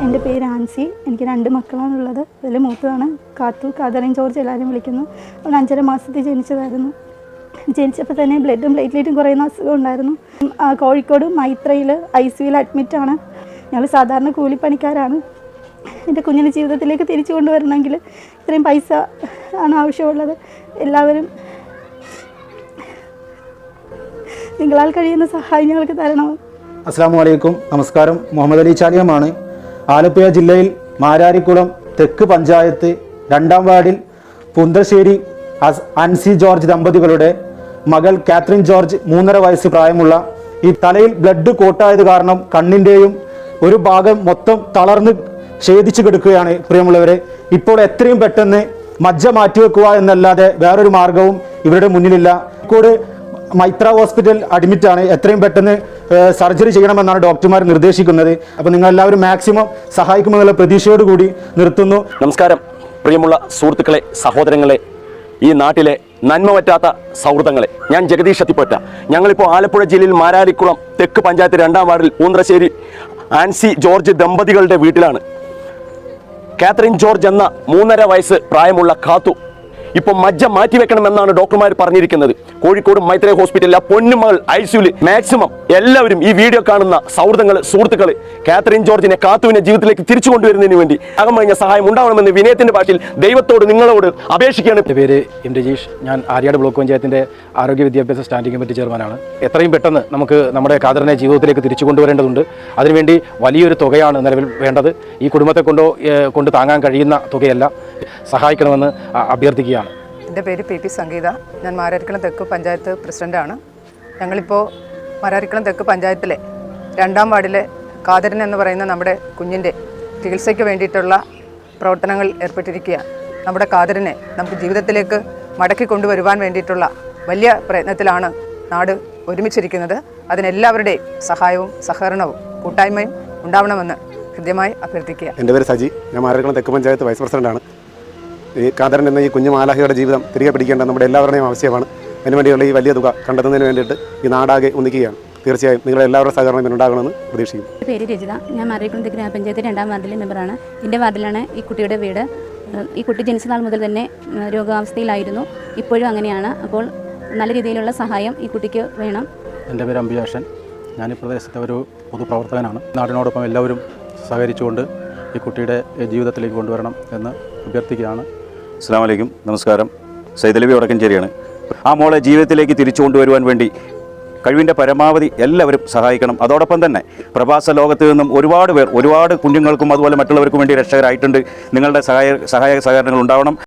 ആൻസി. എനിക്ക് രണ്ട് മക്കളാണുള്ളത്. അതിൽ മൂത്തതാണ് കാത്തു. കാതറിൻ ജോർജ് എല്ലാവരും വിളിക്കുന്നു. അവൾ അഞ്ചര മാസത്തിൽ ജനിച്ചതായിരുന്നു. ജനിച്ചപ്പോൾ തന്നെ ബ്ലഡും പ്ലേറ്റ്ലേറ്റും കുറയുന്ന അസുഖം ഉണ്ടായിരുന്നു. കോഴിക്കോട് മൈത്രയിൽ ഐ സിയുയിൽ അഡ്മിറ്റാണ് ഞങ്ങൾ സാധാരണ കൂലിപ്പണിക്കാരാണ്. എന്റെ കുഞ്ഞിന്റെ ജീവിതത്തിലേക്ക് തിരിച്ചു കൊണ്ടുവരണമെങ്കിൽ ഇത്രയും പൈസ ആണ് ആവശ്യമുള്ളത്. എല്ലാവരും നിങ്ങളാൽ കഴിയുന്ന സഹായം ഞങ്ങൾക്ക് തരണം. അസ്സാം വലൈക്കും നമസ്കാരം. മുഹമ്മദ് അലി ചാലിയമാണ്. ആലപ്പുഴ ജില്ലയിൽ മാരാരിക്കുളം തെക്ക് പഞ്ചായത്ത് രണ്ടാം വാർഡിൽ പുന്തശ്ശേരി അൻസി ജോർജ് ദമ്പതികളുടെ മകൾ കാത്രിൻ ജോർജ് മൂന്നര വയസ്സ് പ്രായമുള്ള ഈ തലയിൽ ബ്ലഡ് കോട്ടായത് കാരണം കണ്ണിന്റെയും ഒരു ഭാഗം മൊത്തം തളർന്ന് ഛേദിച്ചു കിടക്കുകയാണ് പ്രിയമുള്ളവരെ. ഇപ്പോൾ എത്രയും പെട്ടെന്ന് മജ്ജ മാറ്റിവെക്കുക എന്നല്ലാതെ വേറൊരു മാർഗവും ഇവരുടെ മുന്നിലില്ല. കോഴിക്കോട് മൈത്ര ഹോസ്പിറ്റൽ അഡ്മിറ്റ് ആണ് എത്രയും പെട്ടെന്ന് സർജറി ചെയ്യണമെന്നാണ് ഡോക്ടർമാർ നിർദ്ദേശിക്കുന്നത്. അപ്പോൾ നിങ്ങൾ എല്ലാവരും മാക്സിമം സഹായിക്കുമെന്നുള്ള പ്രതീക്ഷയോടുകൂടി നിർത്തുന്നു. നമസ്കാരം. പ്രിയമുള്ള സുഹൃത്തുക്കളെ സഹോദരങ്ങളെ ഈ നാട്ടിലെ നന്മ പറ്റാത്ത സൗഹൃദങ്ങളെ. ഞാൻ ജഗദീഷ് അത്തിപ്പൊറ്റ. ഞങ്ങളിപ്പോൾ ആലപ്പുഴ ജില്ലയിൽ മാരാരിക്കുളം തെക്ക് പഞ്ചായത്ത് രണ്ടാം വാർഡിൽ ഊന്ത്രശ്ശേരി ആൻസി ജോർജ് ദമ്പതികളുടെ വീട്ടിലാണ്. കാത്രിൻ ജോർജ് എന്ന മൂന്നര വയസ്സ് പ്രായമുള്ള കാത്തു ഇപ്പം മജ്ജ മാറ്റി മാറ്റിവെക്കണമെന്നാണ് ഡോക്ടർമാർ പറഞ്ഞിരിക്കുന്നത്. കോഴിക്കോട് മൈത്രേ ഹോസ്പിറ്റലിലെ പൊന്നുമകൾ ഐസിയുൽ മാക്സിമം എല്ലാവരും ഈ വീഡിയോ കാണുന്ന സൗഹൃദങ്ങൾ സുഹൃത്തുക്കൾ കാത്തറിൻ ജോർജിനെ കാത്തുവിനെ ജീവിതത്തിലേക്ക് തിരിച്ചു കൊണ്ടുവരുന്നതിന് വേണ്ടി അകം കഴിഞ്ഞ സഹായം ഉണ്ടാവണമെന്ന് വിനയത്തിന്റെ ഭാഷയിൽ ദൈവത്തോട് നിങ്ങളോട് അപേക്ഷിക്കുകയാണ്. എന്റെ പേര് എം രജീഷ്. ഞാൻ ആര്യാട് ബ്ലോക്ക് പഞ്ചായത്തിന്റെ ആരോഗ്യ വിദ്യാഭ്യാസ സ്റ്റാൻഡിംഗ് കമ്മിറ്റി ചെയർമാനാണ്. എത്രയും പെട്ടെന്ന് നമുക്ക് നമ്മുടെ കാതറിനെ ജീവിതത്തിലേക്ക് തിരിച്ചു കൊണ്ടുവരേണ്ടതുണ്ട്. അതിനുവേണ്ടി വലിയൊരു തുകയാണ് നിലവിൽ വേണ്ടത്. ഈ കുടുംബത്തെ കൊണ്ടോ കൊണ്ട് താങ്ങാൻ കഴിയുന്ന തുകയല്ല. സഹായിക്കണമെന്ന് അഭ്യർത്ഥിക്കുകയാണ്. എന്റെ പേര് പി പി സംഗീത. ഞാൻ മാരാരിക്കുളം തെക്ക് പഞ്ചായത്ത് പ്രസിഡന്റാണ് ഞങ്ങളിപ്പോൾ മാരാരിക്കുളം തെക്ക് പഞ്ചായത്തിലെ രണ്ടാം വാർഡിലെ കാതരൻ എന്ന് പറയുന്ന നമ്മുടെ കുഞ്ഞിന്റെ ചികിത്സയ്ക്ക് വേണ്ടിയിട്ടുള്ള പ്രവർത്തനങ്ങൾ ഏർപ്പെട്ടിരിക്കുകയാണ്. നമ്മുടെ കാതരനെ നമുക്ക് ജീവിതത്തിലേക്ക് മടക്കി കൊണ്ടുവരുവാൻ വേണ്ടിയിട്ടുള്ള വലിയ പ്രയത്നത്തിലാണ് നാട് ഒരുമിച്ചിരിക്കുന്നത്. അതിനെല്ലാവരുടെയും സഹായവും സഹകരണവും കൂട്ടായ്മയും ഉണ്ടാവണമെന്ന് ഹൃദ്യമായി അഭ്യർത്ഥിക്കുക എന്റെ പേര് സജി. ഞാൻ മാരാരിക്കുളം തെക്ക് പഞ്ചായത്ത് വൈസ് പ്രസിഡന്റാണ്. ഈ കാതരൻ എന്ന ഈ കുഞ്ഞു മാലാഹിയുടെ ജീവിതം തിരികെ പിടിക്കേണ്ട നമ്മുടെ എല്ലാവരുടെയും ആവശ്യമാണ്. അതിനുവേണ്ടിയുള്ള ഈ വലിയ തുക കണ്ടെത്തുന്നതിന് വേണ്ടിയിട്ട് ഈ നാടാകെ ഒന്നിക്കുകയാണ്. തീർച്ചയായും നിങ്ങളുടെ എല്ലാവരുടെ സഹകരണം ഇതിനുണ്ടാകണമെന്ന് പ്രതീക്ഷിക്കുന്നു. എന്റെ പേര് രചിത. ഞാൻ മാറിക്കുളത്ത് ഗ്രാമപഞ്ചായത്ത് രണ്ടാം വാർഡിലെ മെമ്പറാണ്. എന്റെ വാർഡിലാണ് ഈ കുട്ടിയുടെ വീട്. ഈ കുട്ടി ജനിച്ച നാൾ മുതൽ തന്നെ രോഗാവസ്ഥയിലായിരുന്നു. ഇപ്പോഴും അങ്ങനെയാണ്. അപ്പോൾ നല്ല രീതിയിലുള്ള സഹായം ഈ കുട്ടിക്ക് വേണം. എന്റെ പേര് അംബിയാഷൻ ഞാൻ ഈ പ്രദേശത്തെ ഒരു പൊതുപ്രവർത്തകനാണ്. നാടിനോടൊപ്പം എല്ലാവരും സഹകരിച്ചുകൊണ്ട് ഈ കുട്ടിയുടെ ജീവിതത്തിലേക്ക് കൊണ്ടുവരണം എന്ന് അഭ്യർത്ഥിക്കുകയാണ്. അസ്സാം വലൈക്കും നമസ്കാരം. സൈതലവി വടക്കഞ്ചേരിയാണ്. ആ മോളെ ജീവിതത്തിലേക്ക് തിരിച്ചു കൊണ്ടുവരുവാൻ വേണ്ടി കഴിവിന്റെ പരമാവധി എല്ലാവരും സഹായിക്കണം. അതോടൊപ്പം തന്നെ പ്രവാസ ലോകത്ത് നിന്നും ഒരുപാട് പേർ ഒരുപാട് കുഞ്ഞുങ്ങൾക്കും അതുപോലെ മറ്റുള്ളവർക്കും വേണ്ടി രക്ഷകരായിട്ടുണ്ട്. നിങ്ങളുടെ സഹായ സഹായ സഹകരണങ്ങൾ ഉണ്ടാവണം.